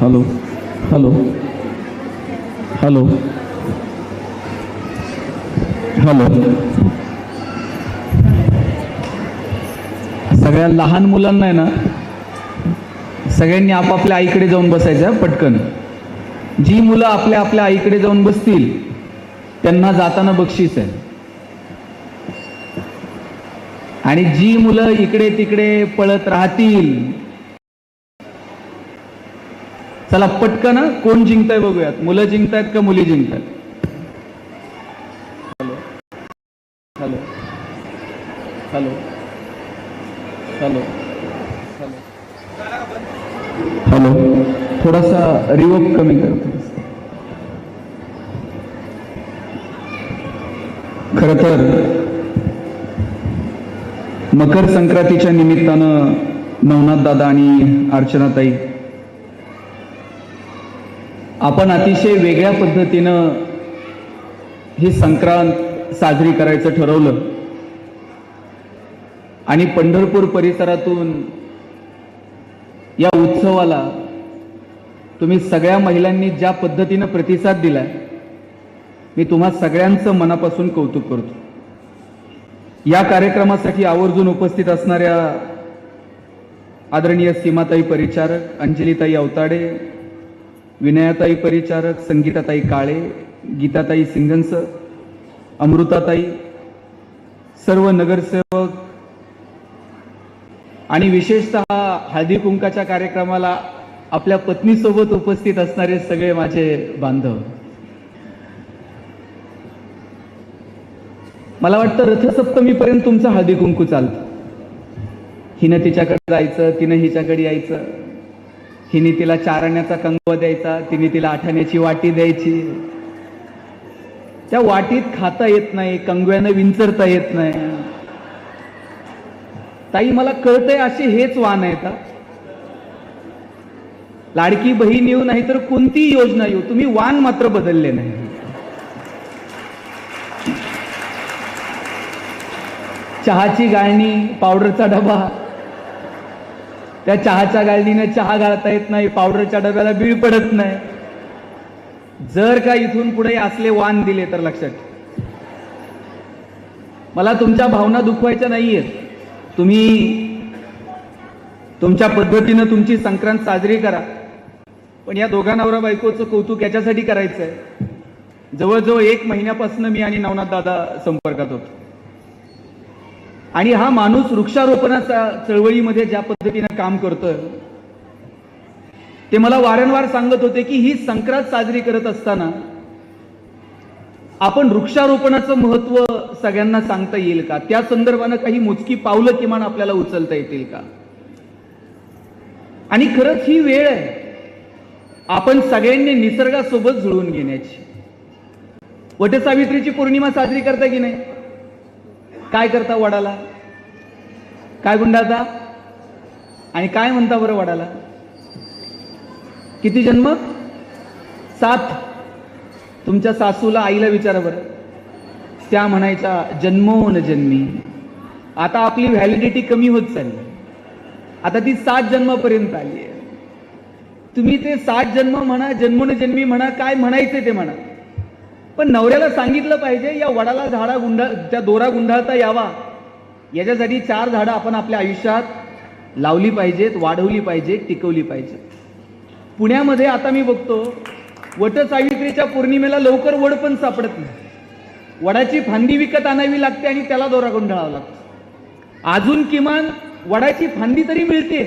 Hello. Hello. Hello. Hello. सगळ्या लहान मुलांना आहे ना सगळ्यांनी आपापल्या आईकडे जाऊन बसायचं पटकन. जी मुलं आपल्या आपल्या आईकडे जाऊन बसतील त्यांना जाताना बक्षीस आहे. आणि जी मुलं इकडे तिकडे पळत राहतील चला पटकन कोण जिंकताय बघूयात. मुलं जिंकतायत का मुली जिंकतायत? Hello. Hello. Hello. Hello. Hello. थोडासा रिवोक कमी कर. खर तर मकर संक्रांतीच्या निमित्तानं नवनाथ दादा आणि अर्चनाताई आपण अतिशय वेगळ्या पद्धतीनं ही संक्रांत साजरी करायचं ठरवलं. आणि पंढरपूर परिसरातून या उत्सवाला तुम्ही सगळ्या महिलांनी ज्या पद्धतीनं प्रतिसाद दिलाय मी तुम्हा सगळ्यांचं मनापासून कौतुक करतो. या कार्यक्रमासाठी आवर्जून उपस्थित असणाऱ्या आदरणीय सीमाताई परिचारक अंजलीताई अवताडे विनयाताई परिचारक संगीताताई काळे गीताताई सिंगनस अमृताताई सर्व नगरसेवक आणि विशेषतः हळदी कुंकाच्या कार्यक्रमाला आपल्या पत्नीसोबत उपस्थित असणारे सगळे माझे बांधव. मला वाटतं रथसप्तमीपर्यंत तुमचं हळदी कुंकू चालतं. हिनं तिच्याकडे जायचं तिनं हिच्याकडे यायचं. हिने तिला चारण्याचा कंगवा द्यायचा तिने तिला आठाण्याची वाटी द्यायची. त्या वाटीत खाता येत नाही कंगव्यानं विंचरता येत नाही. ताई मला कळतंय असे हेच वाण आहेत हा. लाडकी बहीण येऊ नाही तर कोणतीही योजना येऊ तुम्ही वाण मात्र बदलले नाही. चहाची गाळणी पावडरचा डबा त्या चहाच्या गाळणीनं चहा गाळता येत नाही पावडरच्या डब्याला बीळ पडत नाही. जर का इथून पुढे असले वाण दिले तर लक्षात मला तुमच्या भावना दुखवायच्या नाहीयेत. तुम्ही तुमच्या पद्धतीनं तुमची संक्रांत साजरी करा. पण या दोघा नवरा बायकोचं कौतुक याच्यासाठी करायचं आहे जवळजवळ एक महिन्यापासून मी आणि नवनाथ दादा संपर्कात होतो. आणि हा माणूस वृक्षारोपणाच्या चळवळीमध्ये ज्या पद्धतीनं काम करतोय ते मला वारंवार सांगत होते की ही संक्रांत साजरी करत असताना आपण वृक्षारोपणाचं महत्त्व सगळ्यांना सांगता येईल का? त्या संदर्भानं काही मोजकी पावलं किमान आपल्याला उचलता येतील का? आणि खरंच ही वेळ आहे. आपण सगळ्यांनी निसर्गासोबत जुळून घेण्याची. वटसावित्रीची पौर्णिमा साजरी करता की नाही? काय करता वडाला? काय गुंडाचा? आणि काय म्हणता बरं वडाला? किती जन्म? सात. तुमच्या सासूला आईला विचारा बरं. त्या म्हणायच्या जन्मोन जन्मी. आता आपली व्हॅलिडिटी कमी होत चालली. आता ती सात जन्मापर्यंत आली आहे. तुम्ही ते सात जन्म म्हणा जन्मोन जन्मी म्हणा काय म्हणायचे ते म्हणा. पण नवऱ्याला सांगितलं पाहिजे या वडाला झाडा गुंडा त्या दोरा गुंडाळता यावा. याच्यासाठी चार झाडं आपण आपल्या आयुष्यात लावली पाहिजेत वाढवली पाहिजेत टिकवली पाहिजेत. पुण्यामध्ये आता मी बघतो वटसावित्रीच्या पौर्णिमेला लवकर वड पण सापडत नाही. वडाची फांदी विकत आणावी लागते आणि त्याला दोरा गुंडाळावा लागतो. अजून किमान वडाची फांदी तरी मिळते.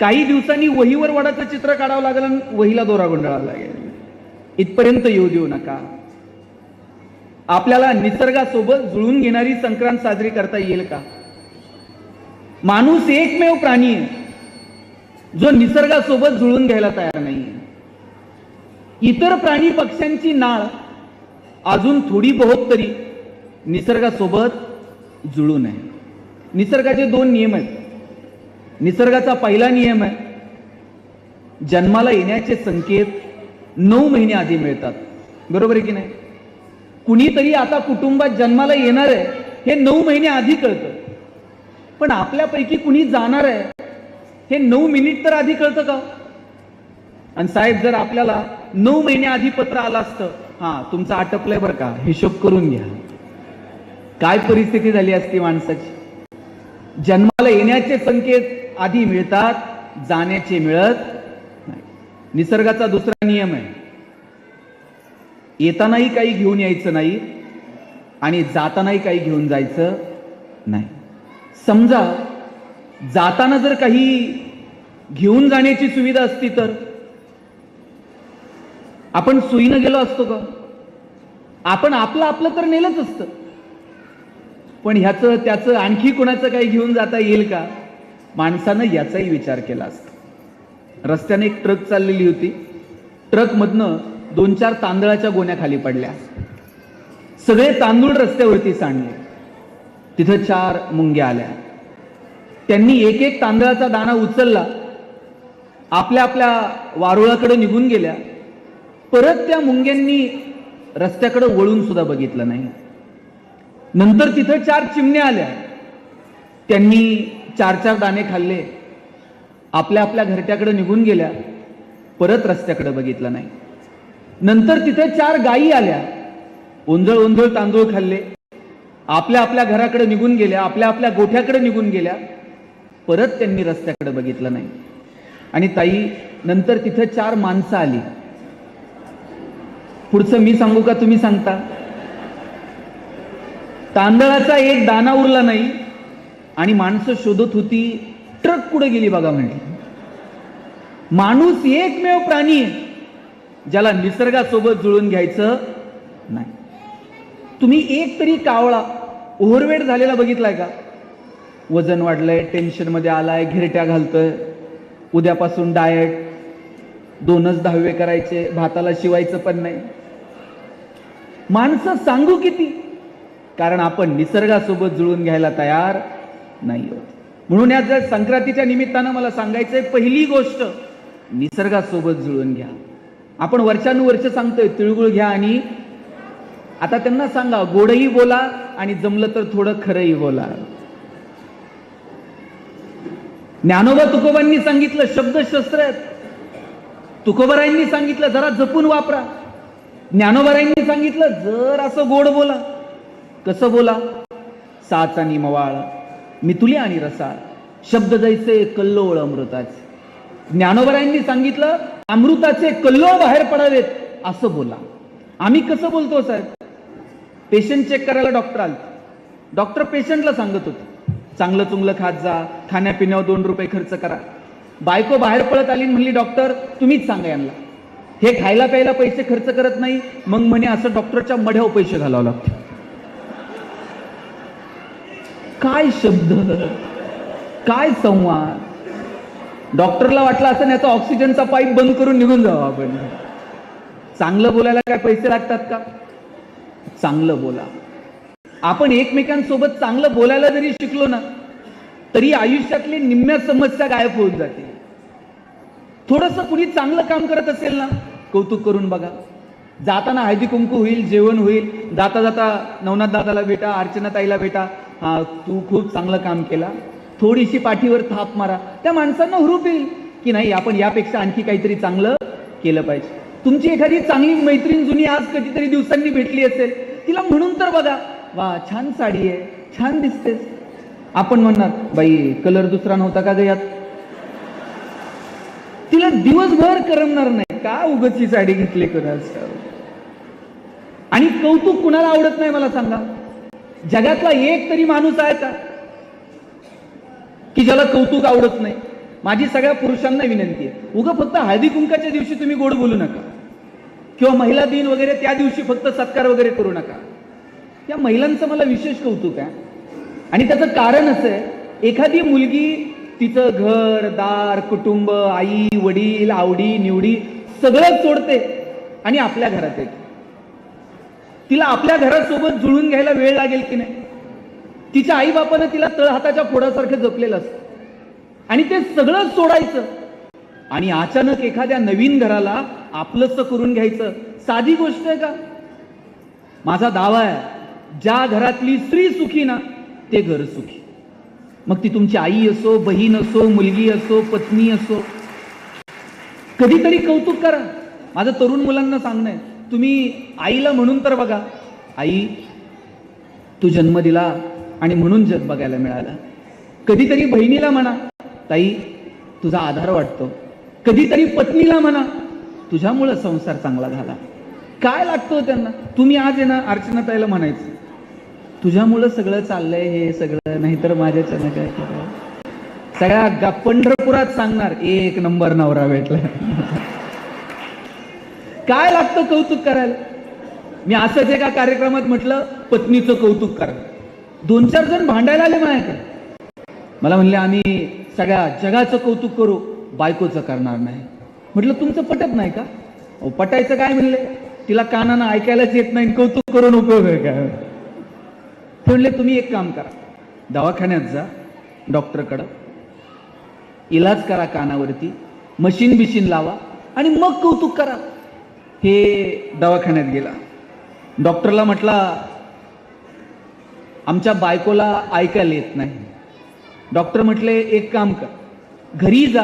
काही दिवसांनी वहीवर वडाचं चित्र काढावं लागलं आणि वहीला दोरा गुंडाळावा लागेल. इथपर्यंत येऊ देऊ नका. आपल्याला निसर्गासोबत जुळून घेणारी संक्रांत साजरी करता येईल का? माणूस एकमेव प्राणी आहे. जो निसर्गासोबत जुळून घ्यायला तयार नाही इतर प्राणी पक्ष्यांची नाळ अजून थोडी बहुत तरी निसर्गासोबत जुळून आहे निसर्गाचे दोन नियम आहेत. निसर्गाचा पहिला नियम आहे जन्माला येण्याचे संकेत नऊ महिने आधी मिळतात. बरोबर आहे की नाही? कुणीतरी आता कुटुंबात जन्माला येणार आहे हे नऊ महिने आधी कळतं. पण आपल्यापैकी कुणी जाणार आहे हे नऊ मिनिट तर आधी कळतं का? आणि साहेब जर आपल्याला नऊ महिने आधी पत्र आलं असतं हा तुमचं आटपलंय बरं का हिशोब करून घ्या. काय परिस्थिती झाली असती माणसाची? जन्माला येण्याचे संकेत आधी मिळतात जाण्याचे मिळत निसर्गाचा दुसरा नियम आहे. येतानाही काही घेऊन यायचं नाही आणि जातानाही काही घेऊन जायचं नाही. समजा जाताना जर काही घेऊन जाण्याची सुविधा असती तर? आपण सुईनं गेलो असतो का? आपण आपलं आपलं तर नेलंच असतं. पण ह्याचं त्याचं आणखी कोणाचं काही घेऊन जाता येईल का? माणसानं याचाही विचार केला असतो. रस्त्याने एक ट्रक चाललेली होती. ट्रकमधनं दोन चार तांदळाच्या गोण्या खाली पडल्या. सगळे तांदूळ रस्त्यावरती सांडले. तिथं चार मुंग्या आल्या. त्यांनी एक एक तांदळाचा दाणा उचलला. आपल्या आपल्या वारुळाकडे निघून गेल्या. परत त्या मुंग्यांनी रस्त्याकडे वळून सुद्धा बघितलं नाही. नंतर तिथं चार चिमण्या आल्या. त्यांनी चार चार दाणे खाल्ले. आपल्या आपल्या घरट्याकडे निघून गेल्या परत रस्त्याकडे बघितलं नाही. नंतर तिथे चार गायी आल्या. ओंजळ ओंजळ तांदूळ खाल्ले. आपल्या आपल्या घराकडे निघून गेल्या आपल्या आपल्या गोठ्याकडे निघून गेल्या. परत त्यांनी रस्त्याकडे बघितलं नाही. आणि ताई नंतर तिथे चार माणसं आली. पुढचं मी सांगू का तुम्ही सांगता? तांदळाचा एक दाना उरला नाही आणि माणसं शोधत होती ट्रक कुठे गेली बघा म्हणे. माणूस एकमेव प्राणी आहे ज्याला निसर्गासोबत जुळून घ्यायचं नाही. तुम्ही एक तरी कावळा ओव्हरवेट झालेला बघितलाय का? वजन वाढलंय टेन्शनमध्ये आलाय घिरट्या घालतोय. उद्यापासून डाएट दोनच दहावे करायचे भाताला शिवायचं पण नाही. माणसं सांगू किती? कारण आपण निसर्गासोबत जुळून घ्यायला तयार नाही होत म्हणून या जर संक्रांतीच्या निमित्तानं मला सांगायचंय पहिली गोष्ट निसर्गासोबत जुळून घ्या. आपण वर्षानुवर्ष सांगतोय तिळगुळ घ्या आणि आता त्यांना सांगा गोडही बोला आणि जमलं तर थोडं खरंही बोला. ज्ञानोबा तुकोबांनी सांगितलं शब्दशस्त्र आहेत. तुकोबरायांनी सांगितलं जरा जपून वापरा. ज्ञानोबरायांनी सांगितलं जर असं गोड बोला कसं बोला? साच आणि मवाळ मितुली आणि रसाळ. शब्द जैसे कल्लोळ अमृताचे. ज्ञानोबरायांनी सांगितलं अमृताचे कल्लोळ बाहेर पडावेत असं बोला. आम्ही कसं बोलतो साहेब? पेशंट चेक करायला डॉक्टर आले. डॉक्टर पेशंटला सांगत होते. चांगलं चुंगलं खात जा खाण्यापिण्यावर दोन रुपये खर्च करा. बायको बाहेर पळत आली म्हणली डॉक्टर तुम्हीच सांगा यांना. हे खायला प्यायला पैसे खर्च करत नाही मग म्हणे असं डॉक्टरच्या मढ्यावर पैसे घालावं लागते काय शब्द? काय संवाद? डॉक्टरला वाटलं असं याचा ऑक्सिजनचा पाईप बंद करून निघून जावं आपण. चांगलं बोलायला काय पैसे लागतात का? चांगलं बोला. आपण एकमेकांसोबत चांगलं बोलायला जरी शिकलो ना तरी आयुष्यातली निम्म्या समस्या गायब होऊन जाते थोडस कुणी चांगलं काम करत असेल ना कौतुक करून बघा. जाताना हळदी कुंकू होईल जेवण होईल. जाता जाता नवनाथ दादाला भेटा अर्चना ताईला भेटा. हा तू खूप चांगलं काम केला. थोडीशी पाठीवर थाप मारा. त्या माणसांना हुरूप येईल की नाही आपण यापेक्षा आणखी काहीतरी चांगलं केलं पाहिजे. तुमची एखादी चांगली मैत्रीण जुनी आज कधीतरी दिवसांनी भेटली असेल तिला म्हणून तर बघा. वा छान साडी आहे छान दिसतेस. आपण म्हणणार बाई कलर दुसरा नव्हता का ग यात? तिला दिवसभर करमणार नाही. का उगची साडी घेतली कुणाच आणि कौतुक कुणाला आवडत नाही मला सांगा. जगातला एक तरी माणूस आहे का? की ज्याला कौतुक आवडत नाही. माझी सगळ्या पुरुषांना विनंती आहे. उगं फक्त हळदी कुंकाच्या दिवशी तुम्ही गोड बोलू नका. किंवा महिला दिन वगैरे त्या दिवशी फक्त सत्कार वगैरे करू नका. या महिलांचं मला विशेष कौतुक आहे. आणि त्याचं कारण असं आहे एखादी मुलगी तिचं घर दार कुटुंब आई वडील आवडी निवडी सगळं सोडते आणि आपल्या घरात येते. तिला आपल्या घरासोबत जुळून घ्यायला वेळ लागेल की नाही? तिच्या आई बापानं तिला तळ हाताच्या फोडासारखं जपलेलं असतं. आणि ते सगळं सोडायचं. आणि अचानक एखाद्या नवीन घराला आपलंच करून घ्यायचं. साधी गोष्ट आहे का? माझा दावा आहे ज्या घरातली स्त्री सुखी ना ते घर सुखी. मग ती तुमची आई असो बहीण असो मुलगी असो पत्नी असो. कधीतरी कौतुक करा. माझं तरुण मुलांना सांगणं आहे. तुम्ही आईला म्हणून तर बघा. आई तू जन्म दिला आणि म्हणून जग बघायला मिळालं. कधीतरी बहिणीला म्हणा ताई तुझा आधार वाटतो. कधीतरी पत्नीला म्हणा तुझ्यामुळं संसार चांगला झाला. काय लागतो हो त्यांना? तुम्ही आज आहे ना अर्चना ताईला म्हणायचं. तुझ्यामुळं सगळं चाललंय हे सगळं नाहीतर माझ्याच्यानं काय सगळ्या पंढरपुरात सांगणार एक नंबर नवरा भेटला. काय लागतं कौतुक करायला? मी असंच एका कार्यक्रमात म्हटलं पत्नीचं कौतुक करा दोन चार जण भांडायला आले माझ्याकडे. मला म्हणले आम्ही सगळ्या जगाचं कौतुक करू बायकोचं करणार नाही. म्हटलं तुमचं पटत नाही का? पटायचं काय? म्हणले. तिला कानानं ऐकायलाच येत नाही कौतुक करून उपयोग आहे काय? ते म्हणले तुम्ही एक काम करा. दवाखान्यात जा डॉक्टरकडं. इलाज करा कानावरती. मशीन बिशीन लावा आणि मग कौतुक करा. हे दवाखान्यात गेला. डॉक्टरला म्हटला आमच्या बायकोला ऐकायला येत नाही. डॉक्टर म्हटले एक काम कर घरी जा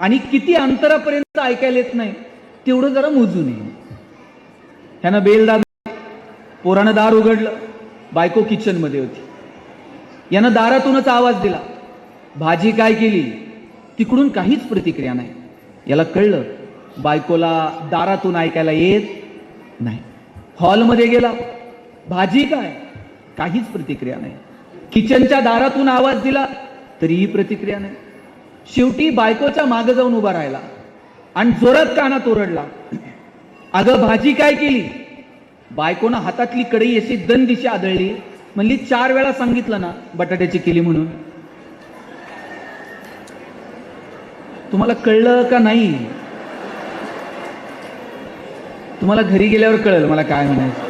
आणि किती अंतरापर्यंत ऐकायला येत नाही तेवढं जरा मोजून ये. त्यानं बेल दाबली. पोरानं दार उघडलं. बायको किचनमध्ये होती. यानं दारातूनच आवाज दिला. भाजी काय केली? तिकडून काहीच प्रतिक्रिया नाही. याला कळलं बायकोला दारातून ऐकायला येत नाही. हॉलमध्ये गेला. भाजी काय? काहीच प्रतिक्रिया नाही. किचनच्या दारातून आवाज दिला तरीही प्रतिक्रिया नाही. शेवटी बायकोच्या मागे जाऊन उभा राहिला आणि जोरात कानात ओरडला. अगं भाजी काय केली? बायकोनं हातातली कढई अशी दन दिशा आदळली. म्हणली चार वेळा सांगितलं ना बटाट्याची केली म्हणून. तुम्हाला कळलं का नाही? तुम्हाला घरी गेल्यावर कळलं मला काय म्हणायचं.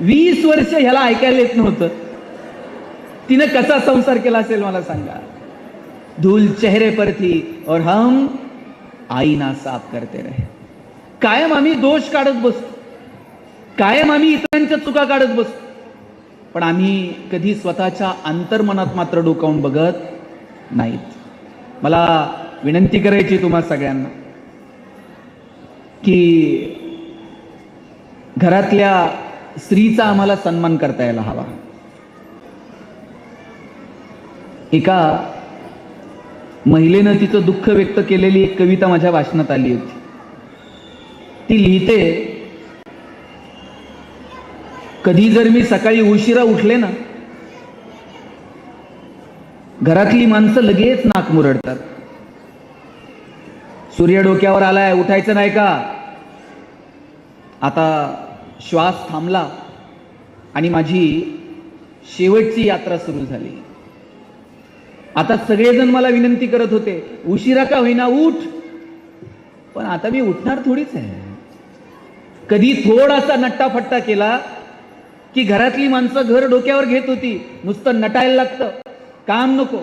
वीस वर्ष ह्याला ऐकायला येत नव्हतं. तिनं कसा संसार केला असेल मला सांगा. धूल चेहरे पर थी और हम आईना साफ करते रहे. कायम आम्ही दोष काढत बसतो. कायम आम्ही इतरांच्या चुका काढत बसतो. पण आम्ही कधी स्वतःच्या अंतर्मनात मात्र डोकावून बघत नाहीत. मला विनंती करायची तुम्हा सगळ्यांना. की घरातल्या स्त्रीचा आम्हाला सन्मान करता यायला हवा. एका महिलेनं तिचं दुःख व्यक्त केलेली एक कविता माझ्या वाचनात आली होती. ती लिहिते कधी जर मी सकाळी उशिरा उठले ना घरातली माणसं लगेच नाक मुरडतात. सूर्य डोक्यावर आलाय उठायचं नाही का? आता श्वास थांबला आणि माझी शेवटची यात्रा सुरू झाली. आता सगळेजण मला विनंती करत होते उशिरा का होईना उठ. पण आता मी उठणार थोडीच आहे. कधी थोडासा नट्टाफट्टा केला की घरातली माणसं घर डोक्यावर घेत होती नुसतं नटायला लागतं. काम नको.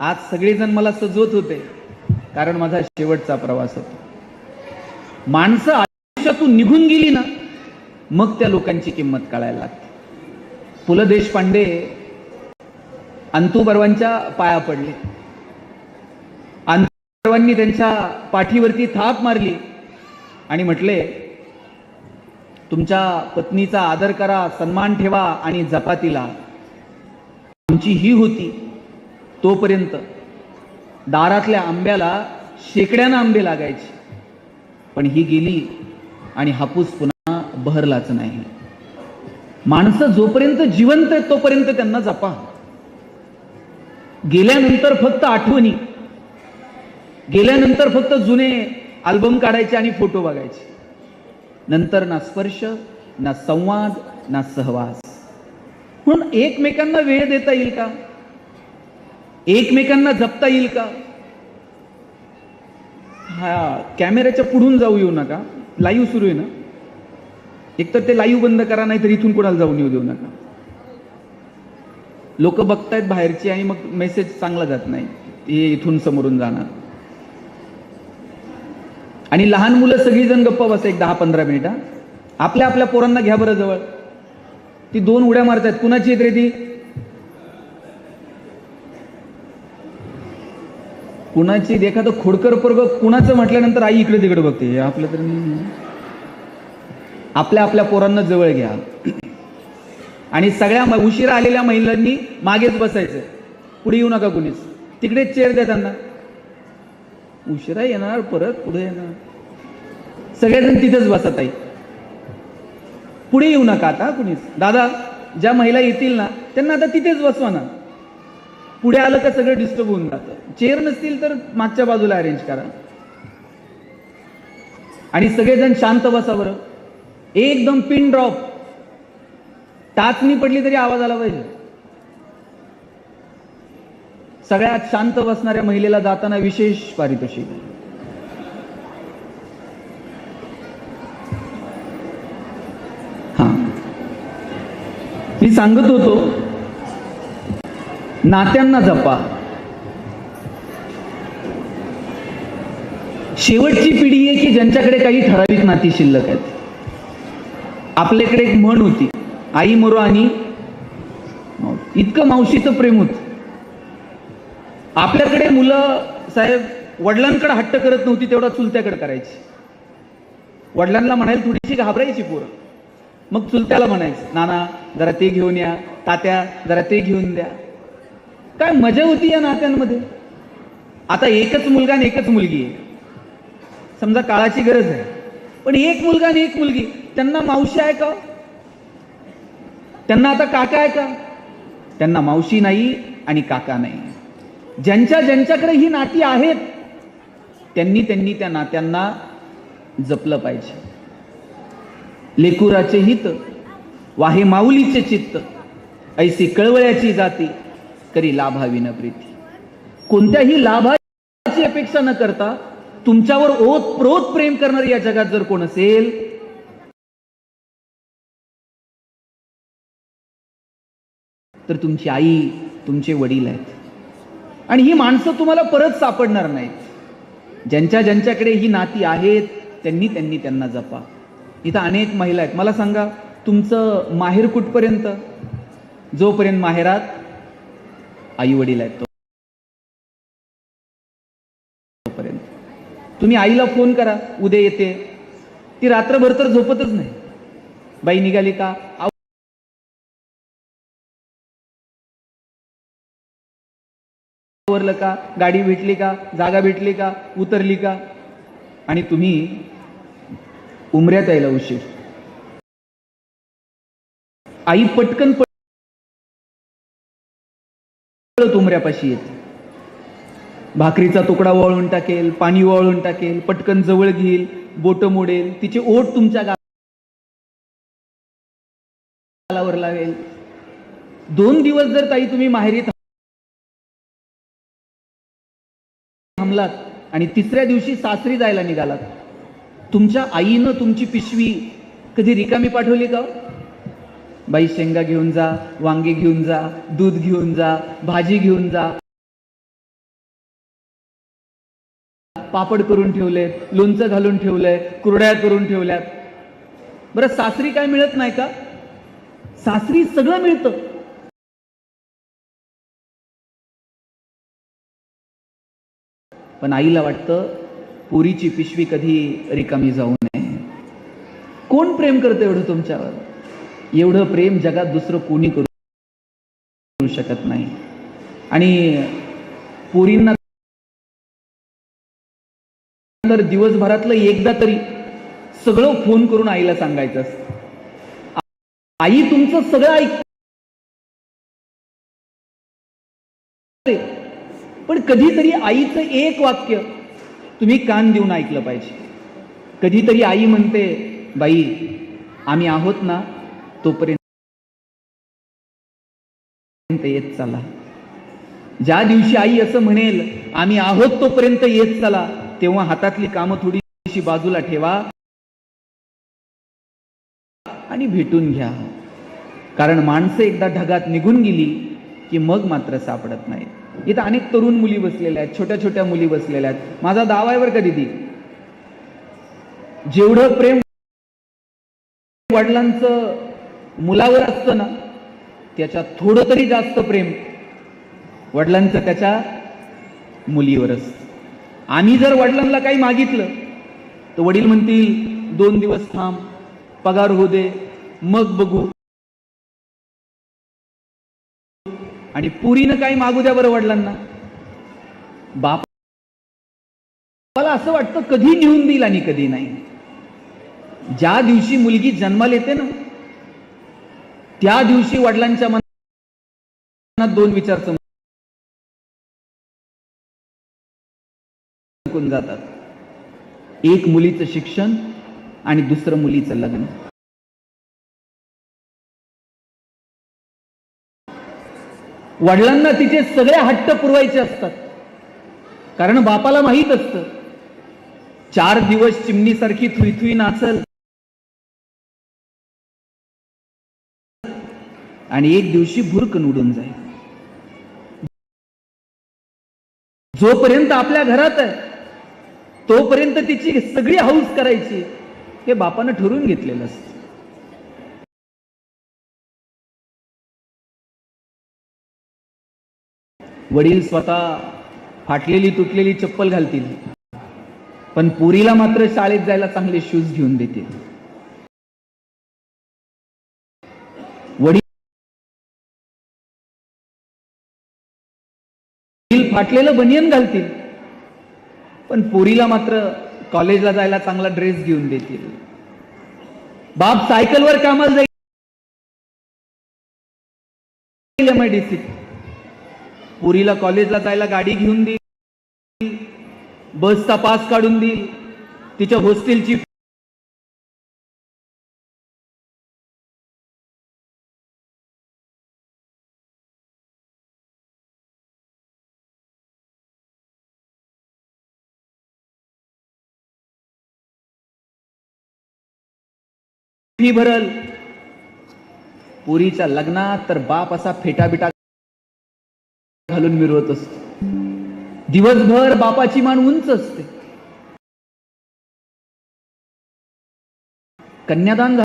आज सगळेजण मला सजवत होते. कारण माझा शेवटचा प्रवास होता. माणसं आयुष्यातून निघून गेली ना मग त्या लोकांची किंमत कळायला लागते. पु ल देशपांडे अंतू बर्वांच्या पाया पडले. अंतू बर्वांनी त्यांच्या पाठीवरती थाप मारली आणि म्हटले तुमच्या पत्नीचा आदर करा सन्मान ठेवा आणि जपा तिला आमची ही होती तोपर्यंत दारातल्या आंब्याला शेकड्यानं आंबे लागायचे. पण ही गेली आणि हापूस पुन्हा बहरलाच नाही. माणसं जोपर्यंत जिवंत आहेत तोपर्यंत त्यांना जपा. गेल्यानंतर फक्त आठवणी. गेल्यानंतर फक्त जुने अल्बम काढायचे आणि फोटो बघायचे. नंतर ना स्पर्श ना संवाद ना सहवास. म्हणून एकमेकांना वेळ देता येईल का? एकमेकांना जपता येईल का? हा कॅमेऱ्याच्या पुढून जाऊ येऊ नका. लाईव्ह सुरू आहे ना? एकतर ते लाईव्ह बंद करा नाही तर इथून कोणाला जाऊन येऊ देऊ नका. लोक बघतायत बाहेरची आणि मग मेसेज चांगला जात नाही. हे इथून समोरून जाणार. आणि लहान मुलं सगळीजण गप्प बसा एक दहा पंधरा मिनिटं. आपल्या आपल्या पोरांना घ्या बरं जवळ. ती दोन उड्या मारतात कुणाची येत रे ती? कुणाची एखादं खोडकर पर्ग कुणाचं म्हटल्यानंतर आई इकडे तिकडे बघते. हे आपलं तर आपल्या आपल्या पोरांना जवळ घ्या. आणि सगळ्या उशिरा आलेल्या महिलांनी मागेच बसायचं. पुढे येऊ नका कुणीच. तिकडेच चेअर द्या त्यांना. उशिरा येणार परत पुढे येणार. सगळेजण तिथेच बसत आहे पुढे येऊ नका आता कुणीच. दादा ज्या महिला येतील ना त्यांना आता तिथेच बसवा ना. पुढे आलं का सगळं डिस्टर्ब होऊन जातं. चेअर नसतील तर मागच्या बाजूला अरेंज करा. आणि सगळेजण शांत बसा बरं. एकदम पिन ड्रॉप टाचणी पडली तरी आवाज आला पाहिजे. सगळ्यात शांत बसणाऱ्या महिलेला जाताना विशेष पारितोषिक. हा. मी सांगत होतो नात्यांना जपा. शेवटची पिढी आहे की ज्यांच्याकडे काही ठराविक नाती शिल्लक आहेत. आपल्याकडे एक म्हण होती आई मरो आणि इतकं मावशीचं प्रेम होत. आपल्याकडे मुलं साहेब वडिलांकडे हट्ट करत नव्हती तेवढा चुलत्याकडे करायची. वडिलांना म्हणायला थोडीशी घाबरायची पोरं. मग चुलत्याला म्हणायचं नाना जरा ते घेऊन या तात्या जरा ते घेऊन द्या. काय मजा होती या नात्यांमध्ये? आता एकच मुलगा आणि एकच मुलगी आहे. समजा काळाची गरज आहे. पण एक मुलगा आणि एक मुलगी त्यांना मावशी आहे का? त्यांना आता काका आहे का? त्यांना मावशी नाही आणि काका नाही. ज्यांच्या ज्यांच्याकडे ही नाती आहेत त्यांनी त्यांनी त्या नात्यांना जपलं पाहिजे. लेकुराचे हित वाहे माऊलीचे चित्त ऐसी कळवळ्याची जाती करी लाभाविन प्रीती. कोणत्याही लाभाची अपेक्षा न करता तुमच्यावर ओत प्रोत प्रेम करणारी या जगात जर कोण असेल तर तुमची आई तुमचे वडील आहेत. आणि ही माणसं तुम्हाला परत सापडणार नाहीत. ज्यांच्या ज्यांच्याकडे ही नाती आहेत त्यांनी त्यांनी त्यांना जपा. इथं अनेक महिला आहेत. मला सांगा तुमचं माहेर कुठपर्यंत? जोपर्यंत माहेरात आई वडील आहेत तोपर्यंत. तुम्ही आईला फोन करा उद्या येते. ती रात्रभर तर झोपतच नाही. बाई निघाली का? आवरलं का? गाडी भेटली का? जागा भेटली का? उतरली का? आणि तुम्ही उमऱ्यात यायला उशीर. आई पटकन पट तुमऱ्यापाशी येते. भाकरीचा तुकडा वळून टाकेल पाणी वळून टाकेल पटकन जवळ घेईल बोट मोडेल तिचे ओठ तुमच्या गालावर लावेल. दोन दिवस जर ताई तुम्ही माहेरी थांबलात आणि तिसऱ्या दिवशी सासरी जायला निघालात तुमच्या आईनं तुमची पिशवी कधी रिकामी पाठवली का? बाई शेंगा घेऊन जा वांगे घेऊन जा दूध घेऊन जा भाजी घेऊन जा. पापड करून ठेवले लोणचं घालून ठेवलंय कुरड्या करून ठेवल्यात. बरं सासरी काय मिळत नाही का? सासरी सगळं मिळतं. पण आईला वाटतं पुरीची पिशवी कधी रिकामी जाऊ नये. कोण प्रेम करतं एवढं तुमच्यावर? एवढं प्रेम जगात दुसरं कोणी करू शकत नाही. आणि पोरींना तर दिवसभरातलं एकदा तरी सगळं फोन करून आईला सांगायचं असतं. आई तुमचं सगळं ऐक पण कधीतरी आईचं एक वाक्य तुम्ही कान देऊन ऐकलं पाहिजे. कधीतरी आई म्हणते बाई आम्ही आहोत ना तोपर्यंत येत चला. ज्या दिवशी आई असं म्हणेल आम्ही आहोत तोपर्यंत येत चला तेव्हा हातातली कामं थोडीशी बाजूला ठेवा आणि भेटून घ्या. कारण माणसं एकदा ढगात निघून गेली की मग मात्र सापडत नाही इथं अनेक तरुण मुली बसलेल्या आहेत छोट्या छोट्या मुली बसलेल्या आहेत. माझा दावा आहे बरं का दिदी? जेवढं प्रेम वडिलांचं मुलावर असतं ना त्याच्यात थोडं तरी जास्त प्रेम वडिलांचं त्याच्या मुलीवर असतं. आम्ही जर वडिलांना काही मागितलं तर वडील म्हणतील दोन दिवस थांब पगार होऊ दे मग बघू. आणि पुरीनं काही मागू द्या बरं वडिलांना. बाप मला असं वाटतं कधी नेऊन देईल आणि कधी नाही. ज्या दिवशी मुलगी जन्माला येते ना त्या दिवशी वडिलांच्या मनात दोन विचार चमकून जातात. एक मुलीचं शिक्षण आणि दुसरं मुलीचं लग्न. वडिलांना तिचे सगळे हट्ट पुरवायचे असतात. कारण बापाला माहीत असतं. चार दिवस चिमणीसारखी थुईथुई नाचल. आणि एक दिवशी भुरकन उडून जाईल. जोपर्यंत आपल्या घरात आहे तोपर्यंत तिची सगळी हौस करायची हे बापानं ठरवून घेतलेलं असतं. वडील स्वतः फाटलेली तुटलेली चप्पल घालतील. पण पुरीला मात्र शाळेत जायला चांगले शूज घेऊन देतील. फाटलेलं बनियन घालतील. पण पोरीला मात्र कॉलेजला जायला चांगला ड्रेस घेऊन देतील. बाप सायकलवर कामाला जाईल. एमआयडीसी पुरीला कॉलेजला जायला गाडी घेऊन देईल. बसचा पास काढून देईल. तिच्या हॉस्टेलची फी भरल. पुरीच्या लग्नात तर बाप असा फेटा बिटा घालून मिरवत असतो. दिवसभर बापाची मान उंच असते. कन्यादान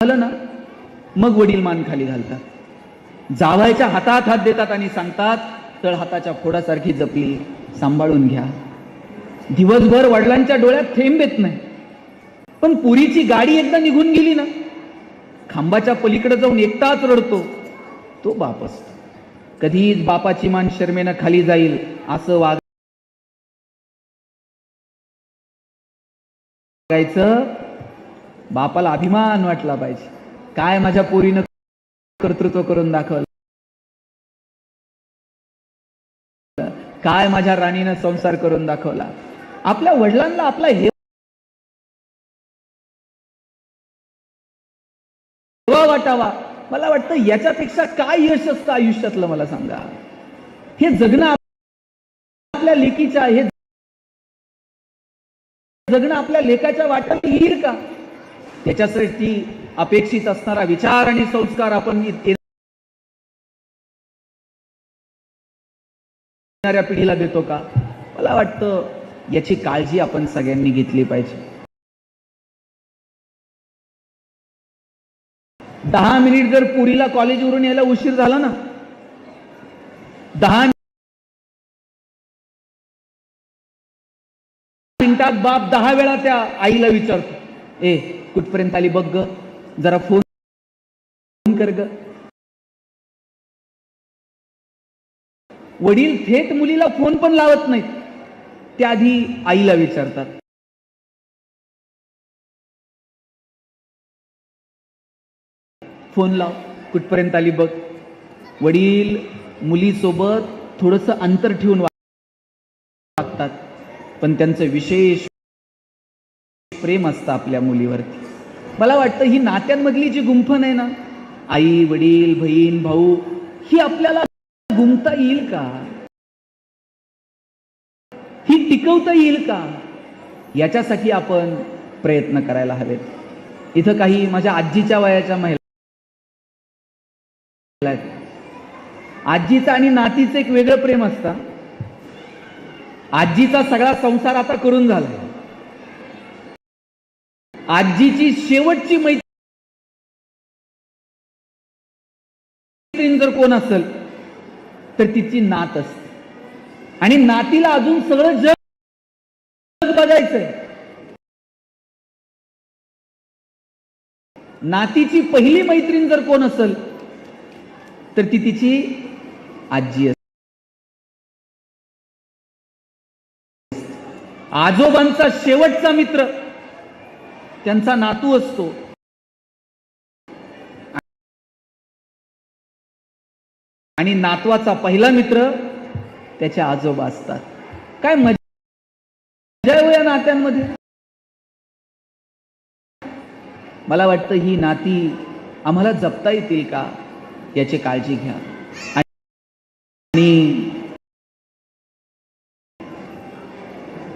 झालं ना मग वडील मान खाली घालतात. जावायच्या हातात हात देतात आणि सांगतात तळ हाताच्या फोडासारखी जपली सांभाळून घ्या. दिवसभर वडिलांच्या डोळ्यात थेंब येत नाही. पण पुरीची गाडी एकदा निघून गेली ना खांबाच्या पलीकडे जाऊन एकटाच रडतो. तो बाप असतो. कधीच बापाची मान शर्मेनं खाली जाईल असं वागायचं. बापाला अभिमान वाटला पाहिजे. काय माझ्या पोरीनं कर्तृत्व करून दाखवलं? काय माझ्या राणीनं संसार करून दाखवला? आपल्या वडिलांना आपला हे वाटावा. मला वाटतं याच्यापेक्षा काय यश असतं आयुष्यातलं मला सांगा. हे जगणं आपल्या लेकीच्या हे जगणं आपल्या लेखाच्या वाटात येईल का? त्याच्यासाठी अपेक्षित असणारा विचार आणि संस्कार आपण येणाऱ्या पिढीला देतो का? मला वाटतं याची काळजी आपण सगळ्यांनी घेतली पाहिजे. दहा मिनिट जर पुरीला कॉलेजवरून यायला उशीर झाला ना दहा मिनिटात बाप दहा वेळा त्या आईला विचारतो ए कुठपर्यंत आली बघ ग जरा फोन कर ग. वडील थेट मुलीला फोन पण लावत नाहीत. त्याआधी आईला विचारतात. फोन लाव कुठपर्यंत आली बघ. वडील मुलीसोबत थोडस अंतर ठेवून वागतात. पण त्यांचं विशेष प्रेम असतं आपल्या मुलीवरती. मला वाटतं ही नात्यांमधली जी गुंफण आहे ना आई वडील बहीण भाऊ ही आपल्याला गुंफता येईल का? ही टिकवता येईल का? याच्यासाठी आपण प्रयत्न करायला हवेत. इथं काही माझ्या आजीच्या वयाच्या महिला आजीचं आणि नातीचं एक वेगळं प्रेम असतं. आजीचा सगळा संसार आता करून झालाय आजीची शेवटची मैत्रीण जर कोण असेल तर तिची नात असते. आणि नातीला अजून सगळं जग बघायचंय. नातीची पहिली मैत्रीण जर कोण असेल तर ती तिची आजी असते आजोबांचा शेवटचा मित्र त्यांचा नातू असतो. आणि नातवाचा पहिला मित्र त्याचे आजोबा असतात. काय मजा या नात्यांमध्ये? मला वाटतं ही नाती आम्हाला जपता येतील का? याची काळजी घ्या. आणि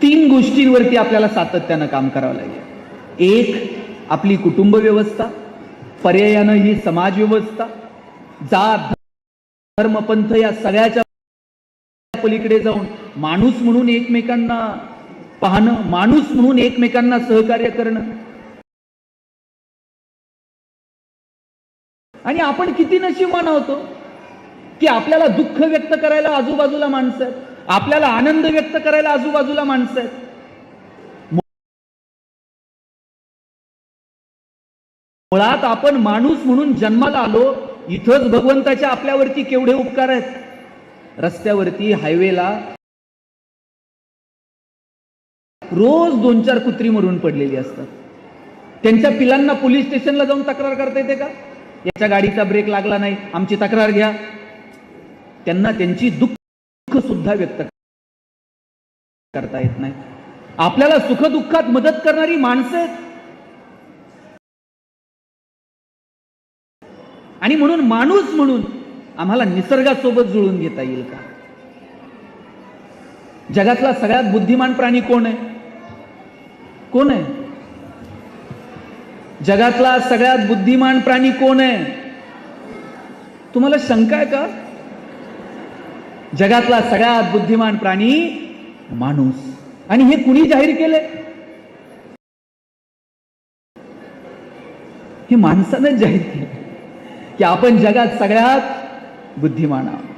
तीन गोष्टींवरती आपल्याला सातत्यानं काम करावं लागेल. एक आपली कुटुंब व्यवस्था. पर्यायानं ही समाज व्यवस्था. जात धर्मपंथ या सगळ्याच्या पलीकडे जाऊन माणूस म्हणून एकमेकांना पाहणं माणूस म्हणून एकमेकांना सहकार्य करणं. आणि आपण किती नशीबवान होतो की आपल्याला दुःख व्यक्त करायला आजूबाजूला माणसं आहेत. आपल्याला आनंद व्यक्त करायला आजूबाजूला माणसं आहेत. मुळात आपण माणूस म्हणून जन्माला आलो इथंच भगवंताच्या आपल्यावरती केवढे उपकार आहेत? रस्त्यावरती हायवेला रोज दोन चार कुत्री मरून पडलेली असतात. त्यांच्या पिलांना पोलीस स्टेशनला जाऊन तक्रार करता येते का? याच्या गाडीचा ब्रेक लागला नाही आमची तक्रार घ्या. त्यांना त्यांची दुःख सुद्धा व्यक्त करता येत नाही. आपल्याला सुखदुःखात मदत करणारी माणसं आहेत. आणि म्हणून माणूस म्हणून आम्हाला निसर्गासोबत जुळून घेता येईल का? जगातला सगळ्यात बुद्धिमान प्राणी कोण आहे? कोण आहे? जगातला सगळ्यात बुद्धिमान प्राणी कोण आहे? तुम्हाला शंका आहे का? जगातला सगळ्यात बुद्धिमान प्राणी माणूस. आणि हे कुणी जाहीर केले? हे माणसानं जाहीर केलं. की आपण जगात सगळ्यात बुद्धिमान।